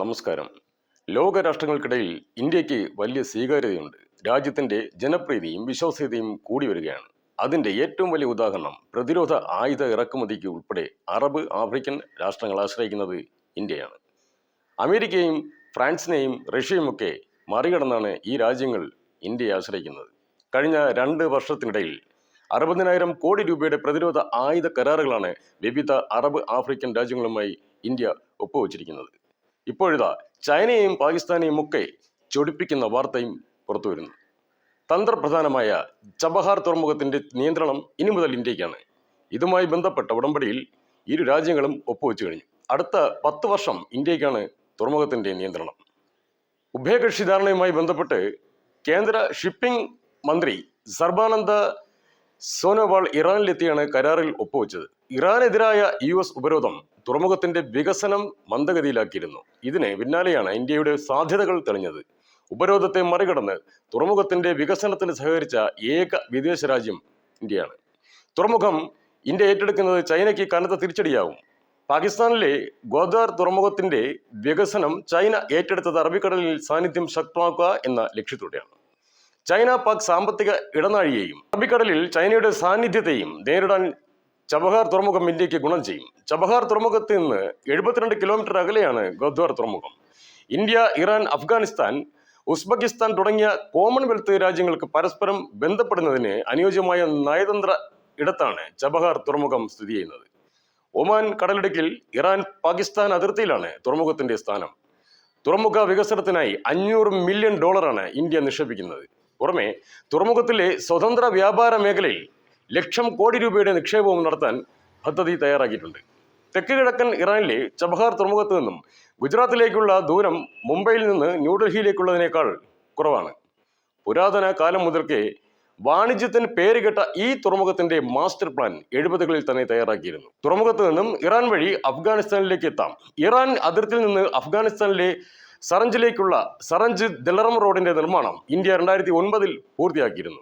നമസ്കാരം. ലോകരാഷ്ട്രങ്ങൾക്കിടയിൽ ഇന്ത്യയ്ക്ക് വലിയ സ്വീകാര്യതയുണ്ട്. രാജ്യത്തിന്റെ ജനപ്രീതിയും വിശ്വാസ്യതയും കൂടി വരികയാണ്. അതിന്റെ ഏറ്റവും വലിയ ഉദാഹരണം പ്രതിരോധ ആയുധ ഇറക്കുമതിക്ക് ഉൾപ്പെടെ അറബ് ആഫ്രിക്കൻ രാഷ്ട്രങ്ങൾ ആശ്രയിക്കുന്നത് ഇന്ത്യയാണ്. അമേരിക്കയും ഫ്രാൻസിനെയും റഷ്യയുമൊക്കെ മറികടന്നാണ് ഈ രാജ്യങ്ങൾ ഇന്ത്യയെ ആശ്രയിക്കുന്നത്. കഴിഞ്ഞ രണ്ട് വർഷത്തിനിടയിൽ അറുപതിനായിരം കോടി രൂപയുടെ പ്രതിരോധ ആയുധ കരാറുകളാണ് വിവിധ അറബ് ആഫ്രിക്കൻ രാജ്യങ്ങളുമായി ഇന്ത്യ ഒപ്പുവച്ചിരിക്കുന്നത്. ഇപ്പോഴിതാ ചൈനയെയും പാകിസ്ഥാനെയും ഒക്കെ ചൊടിപ്പിക്കുന്ന വാർത്തയും പുറത്തുവരുന്നു തന്ത്രപ്രധാനമായ ചബഹാർ തുറമുഖത്തിന്റെ നിയന്ത്രണം ഇനി മുതൽ ഇന്ത്യക്കാണ്. ഇതുമായി ബന്ധപ്പെട്ട ഉടമ്പടിയിൽ ഇരു രാജ്യങ്ങളും ഒപ്പുവെച്ചു കഴിഞ്ഞു. അടുത്ത പത്ത് വർഷം ഇന്ത്യക്കാണ് തുറമുഖത്തിന്റെ നിയന്ത്രണം. ഉഭയകക്ഷി ധാരണയുമായി ബന്ധപ്പെട്ട് കേന്ദ്ര ഷിപ്പിംഗ് മന്ത്രി സർബാനന്ദ സോനോവാൾ ഇറാനിലെത്തിയാണ് കരാറിൽ ഒപ്പുവെച്ചത്. ഇറാനെതിരായ യു എസ് ഉപരോധം തുറമുഖത്തിന്റെ വികസനം മന്ദഗതിയിലാക്കിയിരുന്നു. ഇതിന് പിന്നാലെയാണ് ഇന്ത്യയുടെ സാധ്യതകൾ തെളിഞ്ഞത്. ഉപരോധത്തെ മറികടന്ന് തുറമുഖത്തിന്റെ വികസനത്തിന് സഹകരിച്ച ഏക വിദേശ രാജ്യം ഇന്ത്യയാണ്. തുറമുഖം ഇന്ത്യ ഏറ്റെടുക്കുന്നത് ചൈനയ്ക്ക് കനത്ത തിരിച്ചടിയാവും. പാകിസ്ഥാനിലെ ഗോദാർ തുറമുഖത്തിന്റെ വികസനം ചൈന ഏറ്റെടുത്തത് അറബിക്കടലിൽ സാന്നിധ്യം ശക്തമാക്കുക എന്ന ലക്ഷ്യത്തോടെയാണ്. ചൈന പാക് സാമ്പത്തിക ഇടനാഴിയെയും അറബിക്കടലിൽ ചൈനയുടെ സാന്നിധ്യത്തെയും നേരിടാൻ ചബഹാർ തുറമുഖം ഇന്ത്യയ്ക്ക് ഗുണം ചെയ്യും. ചബഹാർ തുറമുഖത്ത് നിന്ന് എഴുപത്തിരണ്ട് കിലോമീറ്റർ അകലെയാണ് ഗദ്വാർ തുറമുഖം. ഇന്ത്യ ഇറാൻ അഫ്ഗാനിസ്ഥാൻ ഉസ്ബെക്കിസ്ഥാൻ തുടങ്ങിയ കോമൺവെൽത്ത് രാജ്യങ്ങൾക്ക് പരസ്പരം ബന്ധപ്പെടുന്നതിന് അനുയോജ്യമായ നയതന്ത്ര ഇടത്താണ് ചബഹാർ തുറമുഖം സ്ഥിതി ചെയ്യുന്നത്. ഒമാൻ കടലിടുക്കിൽ ഇറാൻ പാകിസ്ഥാൻ അതിർത്തിയിലാണ് തുറമുഖത്തിന്റെ സ്ഥാനം. തുറമുഖ വികസനത്തിനായി അഞ്ഞൂറ് മില്യൺ ഡോളറാണ് ഇന്ത്യ നിക്ഷേപിക്കുന്നത്. പുറമെ തുറമുഖത്തിലെ സ്വതന്ത്ര വ്യാപാര മേഖലയിൽ ലക്ഷം കോടി രൂപയുടെ നിക്ഷേപവും നടത്താൻ പദ്ധതി തയ്യാറാക്കിയിട്ടുണ്ട്. തെക്ക് കിഴക്കൻ ഇറാനിലെ ചബഹാർ തുറമുഖത്ത് നിന്നും ഗുജറാത്തിലേക്കുള്ള ദൂരം മുംബൈയിൽ നിന്ന് ന്യൂഡൽഹിയിലേക്കുള്ളതിനേക്കാൾ കുറവാണ്. പുരാതന കാലം മുതൽക്കേ വാണിജ്യത്തിന് പേരുകെട്ട ഈ തുറമുഖത്തിന്റെ മാസ്റ്റർ പ്ലാൻ എഴുപതുകളിൽ തന്നെ തയ്യാറാക്കിയിരുന്നു. തുറമുഖത്ത് നിന്നും ഇറാൻ വഴി അഫ്ഗാനിസ്ഥാനിലേക്ക് എത്താം. ഇറാൻ അതിർത്തിയിൽ നിന്ന് അഫ്ഗാനിസ്ഥാനിലെ സറഞ്ചിലേക്കുള്ള സറഞ്ച് ദലറം റോഡിന്റെ നിർമ്മാണം ഇന്ത്യ രണ്ടായിരത്തി ഒൻപതിൽ പൂർത്തിയാക്കിയിരുന്നു.